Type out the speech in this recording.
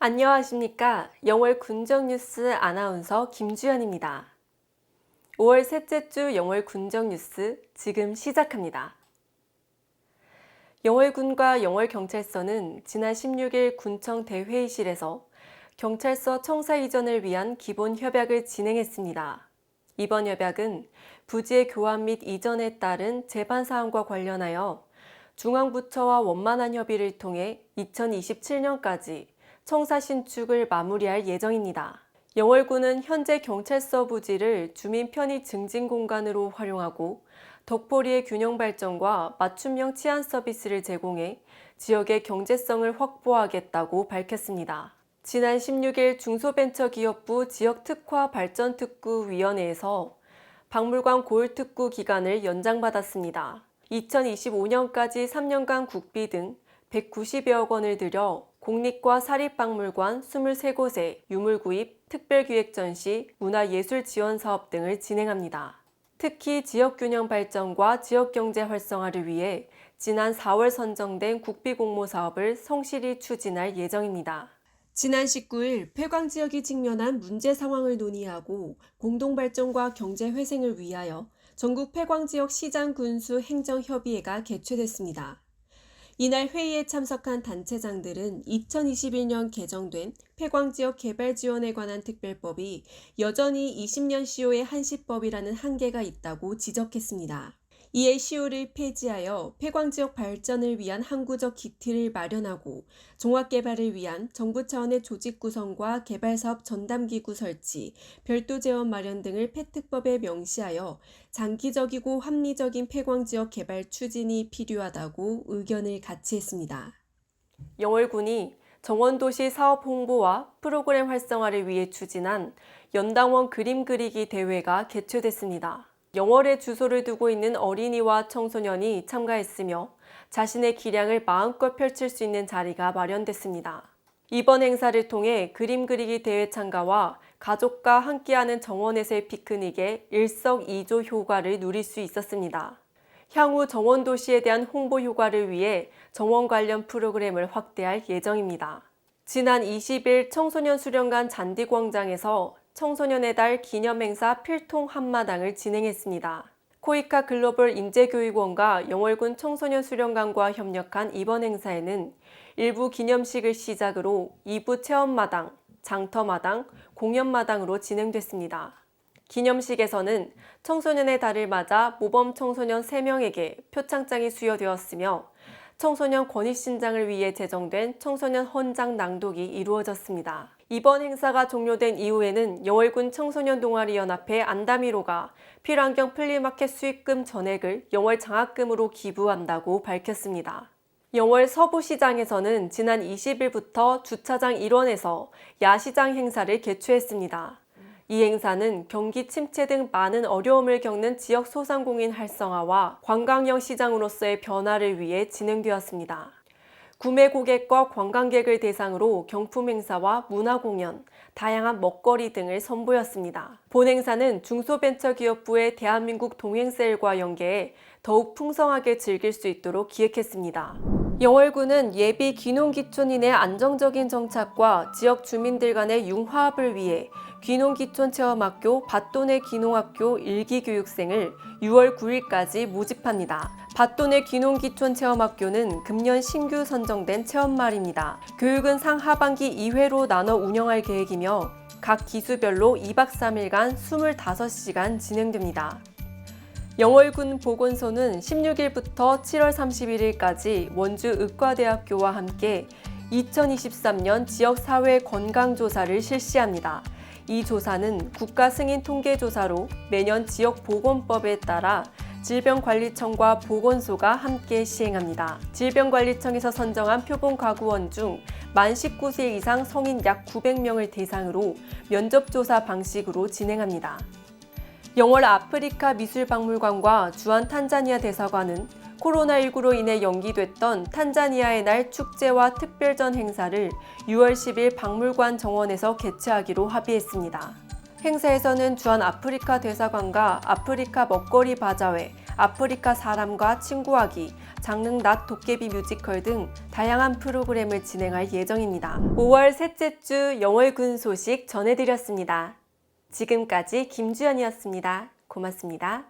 안녕하십니까. 영월 군정뉴스 아나운서 김주현입니다. 5월 셋째 주 영월 군정뉴스 지금 시작합니다. 영월군과 영월경찰서는 지난 16일 군청 대회의실에서 경찰서 청사 이전을 위한 기본 협약을 진행했습니다. 이번 협약은 부지의 교환 및 이전에 따른 재반 사항과 관련하여 중앙부처와 원만한 협의를 통해 2027년까지 청사 신축을 마무리할 예정입니다. 영월군은 현재 경찰서 부지를 주민 편의 증진 공간으로 활용하고 덕포리의 균형 발전과 맞춤형 치안 서비스를 제공해 지역의 경제성을 확보하겠다고 밝혔습니다. 지난 16일 중소벤처기업부 지역특화발전특구위원회에서 박물관 고을특구 기간을 연장받았습니다. 2025년까지 3년간 국비 등 190여억 원을 들여 공립과 사립박물관 23곳에 유물 구입, 특별기획 전시, 문화예술 지원 사업 등을 진행합니다. 특히 지역균형 발전과 지역경제 활성화를 위해 지난 4월 선정된 국비 공모 사업을 성실히 추진할 예정입니다. 지난 19일 폐광 지역이 직면한 문제 상황을 논의하고 공동 발전과 경제 회생을 위하여 전국 폐광 지역 시장 군수 행정 협의회가 개최됐습니다. 이날 회의에 참석한 단체장들은 2021년 개정된 폐광지역 개발 지원에 관한 특별법이 여전히 20년 시효의 한시법이라는 한계가 있다고 지적했습니다. 이에 시효를 폐지하여 폐광 지역 발전을 위한 항구적 기틀을 마련하고 종합 개발을 위한 정부 차원의 조직 구성과 개발 사업 전담 기구 설치, 별도 재원 마련 등을 폐특법에 명시하여 장기적이고 합리적인 폐광 지역 개발 추진이 필요하다고 의견을 같이 했습니다. 영월군이 정원도시 사업 홍보와 프로그램 활성화를 위해 추진한 연당원 그림 그리기 대회가 개최됐습니다. 영월에 주소를 두고 있는 어린이와 청소년이 참가했으며 자신의 기량을 마음껏 펼칠 수 있는 자리가 마련됐습니다. 이번 행사를 통해 그림 그리기 대회 참가와 가족과 함께하는 정원에서의 피크닉에 일석이조 효과를 누릴 수 있었습니다. 향후 정원 도시에 대한 홍보 효과를 위해 정원 관련 프로그램을 확대할 예정입니다. 지난 20일 청소년 수련관 잔디광장에서 청소년의 달 기념행사 필통 한마당을 진행했습니다. 코이카 글로벌 인재교육원과 영월군 청소년 수련관과 협력한 이번 행사에는 일부 기념식을 시작으로 2부 체험마당, 장터마당, 공연마당으로 진행됐습니다. 기념식에서는 청소년의 달을 맞아 모범 청소년 3명에게 표창장이 수여되었으며 청소년 권익신장을 위해 제정된 청소년 헌장 낭독이 이루어졌습니다. 이번 행사가 종료된 이후에는 영월군 청소년 동아리 연합회 안다미로가 필환경 플리마켓 수익금 전액을 영월 장학금으로 기부한다고 밝혔습니다. 영월 서부시장에서는 지난 20일부터 주차장 일원에서 야시장 행사를 개최했습니다. 이 행사는 경기 침체 등 많은 어려움을 겪는 지역 소상공인 활성화와 관광형 시장으로서의 변화를 위해 진행되었습니다. 구매 고객과 관광객을 대상으로 경품 행사와 문화 공연, 다양한 먹거리 등을 선보였습니다. 본 행사는 중소벤처기업부의 대한민국 동행셀과 연계해 더욱 풍성하게 즐길 수 있도록 기획했습니다. 영월군은 예비 귀농기촌인의 안정적인 정착과 지역 주민들 간의 융화합을 위해 귀농기촌 체험학교 밭돈의 귀농학교 일기 교육생을 6월 9일까지 모집합니다. 밭돈의 귀농기촌 체험학교는 금년 신규 선정된 체험말입니다. 교육은 상하반기 2회로 나눠 운영할 계획이며 각 기수별로 2박 3일간 25시간 진행됩니다. 영월군 보건소는 16일부터 7월 31일까지 원주 의과대학교와 함께 2023년 지역사회 건강조사를 실시합니다. 이 조사는 국가 승인 통계조사로 매년 지역보건법에 따라 질병관리청과 보건소가 함께 시행합니다. 질병관리청에서 선정한 표본 가구원 중 만 19세 이상 성인 약 900명을 대상으로 면접조사 방식으로 진행합니다. 영월 아프리카 미술박물관과 주한 탄자니아 대사관은 코로나19로 인해 연기됐던 탄자니아의 날 축제와 특별전 행사를 6월 10일 박물관 정원에서 개최하기로 합의했습니다. 행사에서는 주한 아프리카 대사관과 아프리카 먹거리 바자회, 아프리카 사람과 친구하기, 장릉 낮 도깨비 뮤지컬 등 다양한 프로그램을 진행할 예정입니다. 5월 셋째 주 영월군 소식 전해드렸습니다. 지금까지 김주연이었습니다. 고맙습니다.